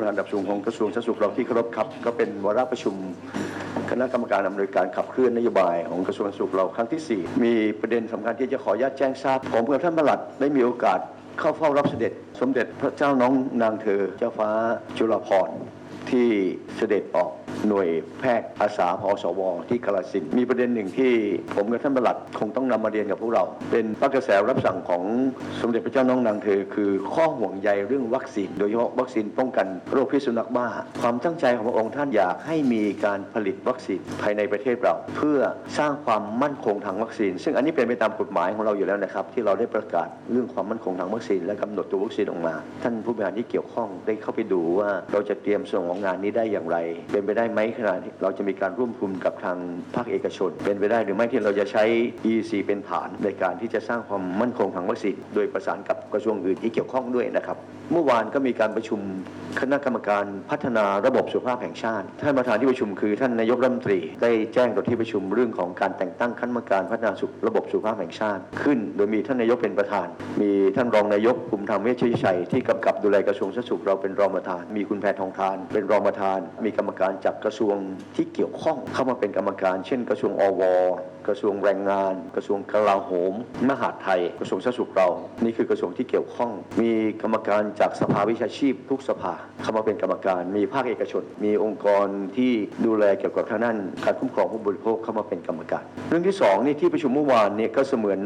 บริหารระดับสูงของกระทรวงสาธารณสุขเราที่เคารพครับ ก็เป็นวาระประชุมคณะกรรมการอำนวยการขับเคลื่อนนโยบายของกระทรวงสุขเราครั้งที่ 4 มีประเด็นสำคัญที่จะขอญาตแจ้งทราบผมกับท่านประหลัดได้มีโอกาสเข้าเฝ้ารับเสด็จ สมเด็จพระเจ้าน้องนางเธอเจ้าฟ้าจุฬาภรณ์ที่เสด็จออก หน่วยแพทย์อาสาพอสว ที่กาลสินมีประเด็นหนึ่งที่ผมกับท่านประหลัดคงต้องนำมาเรียนกับพวกเรา เป็นพระกระแสรับสั่งของสมเด็จพระเจ้าน้องนางเธอ คือข้อห่วงใยเรื่องวัคซีน โดยเฉพาะวัคซีนป้องกันโรคพิษสุนัขบ้า ความตั้งใจของพระองค์ท่านอยากให้มีการผลิตวัคซีนภายในประเทศเรา เพื่อสร้างความมั่นคงทางวัคซีน ซึ่งอันนี้เป็นไปตามกฎหมายของเราอยู่แล้วนะครับ ที่เราได้ประกาศเรื่องความมั่นคงทางวัคซีนและกำหนดตัววัคซีนออกมา ท่านผู้บริหารที่เกี่ยวข้องได้เข้าไปดูว่าเราจะเตรียมส่งของงานนี้ได้อย่างไร เป็นไปได้ไหมขณะที่เราจะมีการร่วมทุนกับทางภาคเอกชน เป็นไปได้หรือไม่ที่เราจะใช้ EC เป็นฐานในการที่จะสร้างความมั่นคงทางวัคซีนโดยประสานกับกระทรวงอื่นที่เกี่ยวข้องด้วยนะครับ เมื่อวานก็มีการประชุมคณะกรรมการพัฒนาระบบสุขภาพแห่งชาติ ท่านประธานที่ประชุมคือท่านนายกรัฐมนตรี ได้แจ้งต่อที่ประชุมเรื่องของการแต่งตั้งคณะกรรมการพัฒนาสุขระบบสุขภาพแห่งชาติ ขึ้น โดยมีท่านนายกเป็นประธาน มีท่านรองนายกภูมิธรรมเวชยชัยที่กำกับดูแลกระทรวงสาธารณสุขเราเป็นรองประธาน มีคุณแพทองทาน เป็นรองประธาน มีกรรมการจากกระทรวงที่เกี่ยวข้องเข้ามาเป็นกรรมการ เช่น กระทรวงอว กระทรวงแรงงาน กระทรวงกลาโหม มหาดไทย กระทรวงสาธารณสุขเรา นี่คือกระทรวงที่เกี่ยวข้อง มีกรรมการจากสภาวิชาชีพ ทุกสภาเข้ามาเป็นกรรมการ มีภาคเอกชน มีองค์กรที่ดูแลเกี่ยวกับทางด้านการคุ้มครองผู้บริโภคเข้ามาเป็นกรรมการ เรื่องที่สองนี่ที่ประชุมเมื่อวานเนี่ยก็เสมือน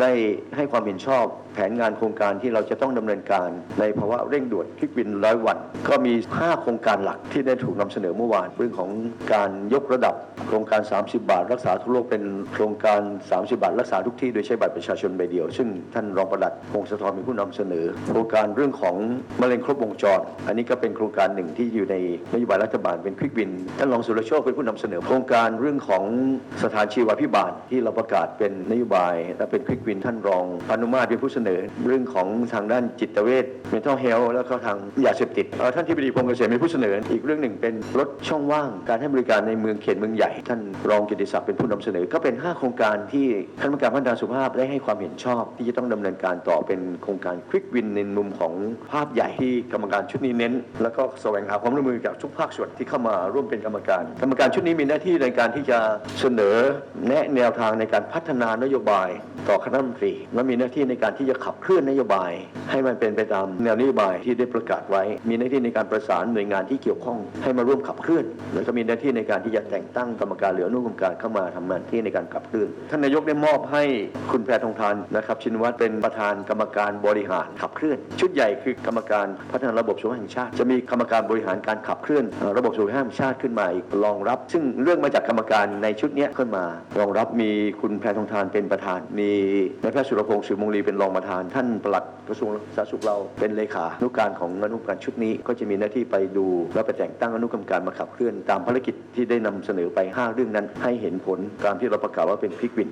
ได้ให้ความเห็นชอบ แผนงานโครงการที่เราจะต้องดำเนินการในภาวะเร่งด่วนคลิกบินร้อยวัน ก็มี 5 โครงการหลักที่ได้ถูกนำเสนอเมื่อวาน เรื่องของการยกระดับ โครงการ 30 บาท รักษาทุกโรคเป็นโครงการ 30 บาท รักษาทุกที่โดยใช้บัตรประชาชนใบเดียว ซึ่งท่านรองประหลัดพงศธรเป็นผู้นำเสนอ โครงการเรื่องของมะเร็งครบวงจร อันนี้ก็เป็นโครงการหนึ่งที่อยู่ในนโยบายรัฐบาลเป็นควิกบินท่านรองสุรโชคเป็นผู้นำเสนอ โครงการเรื่องของสถานชีวพิบาลที่เราประกาศเป็นนโยบายและเป็นควิกบินท่านรองพานุมาตรเป็นผู้เสนอเรื่องของทางด้านจิตเวช mental health แล้วก็ทางยาเสพติดเออท่านที่ปดีพงษ์เกษมเป็นผู้เสนอ อีกเรื่องหนึ่งเป็นลดช่องว่างการให้บริการในเมืองเขตเมืองใหญ่ ท่านรองกิติศักดิ์เป็นผู้นำเสนอ ก็เป็น 5 โครงการที่คณะกรรมการพัฒนาสุขภาพได้ให้ความเห็นชอบ ที่จะต้องดำเนินการต่อเป็นโครงการควิกวินในมุมของภาพใหญ่ที่กรรมการชุดนี้เน้น แล้วก็แสวงหาความร่วมมือจากทุกภาคส่วนที่เข้ามาร่วมเป็นกรรมการ กรรมการชุดนี้มีหน้าที่ในการที่จะเสนอแนะแนวทางในการพัฒนานโยบาย ต่อคณะรัฐมนตรีและมีหน้าที่ในการที่จะขับเคลื่อนนโยบายให้มันเป็นไปตามแนวนโยบายที่ได้ประกาศไว้ มีหน้าที่ในการประสานหน่วยงานที่เกี่ยวข้อง ให้มาร่วมขับเคลื่อน แล้วก็มีหน้าที่ในการที่จะแต่งตั้งกรรมการหรืออนุกรรมการเข้ามาทำงานที่ในการขับเคลื่อนท่านนายกได้มอบให้คุณแพทองทานนะครับชินวัตรเป็นประธานกรรมการบริหารขับเคลื่อน ชุดใหญ่คือกรรมการพัฒนาระบบสุขภาพแห่งชาติ จะมีกรรมการบริหารการขับเคลื่อน ระบบสุขภาพแห่งชาติขึ้นมาอีกรองรับ ซึ่งเรื่องมาจากกรรมการในชุดนี้ขึ้นมารองรับมีคุณแพทองทานเป็นประธาน มีนายแพทย์สุรพงศ์สือมงลีเป็นรองประธาน ท่านปลัดกระทรวงสาธารณสุขเราเป็นเลขานุการของอนุกรรมการชุดนี้ ก็จะมีหน้าที่ไปดูและไปแต่งตั้งอนุกรรมการมาขับเคลื่อนตามภารกิจที่ได้นำเสนอไป5เรื่องนั้นให้เห็นผลตามที่เราประกาศว่าเป็นพิกวิน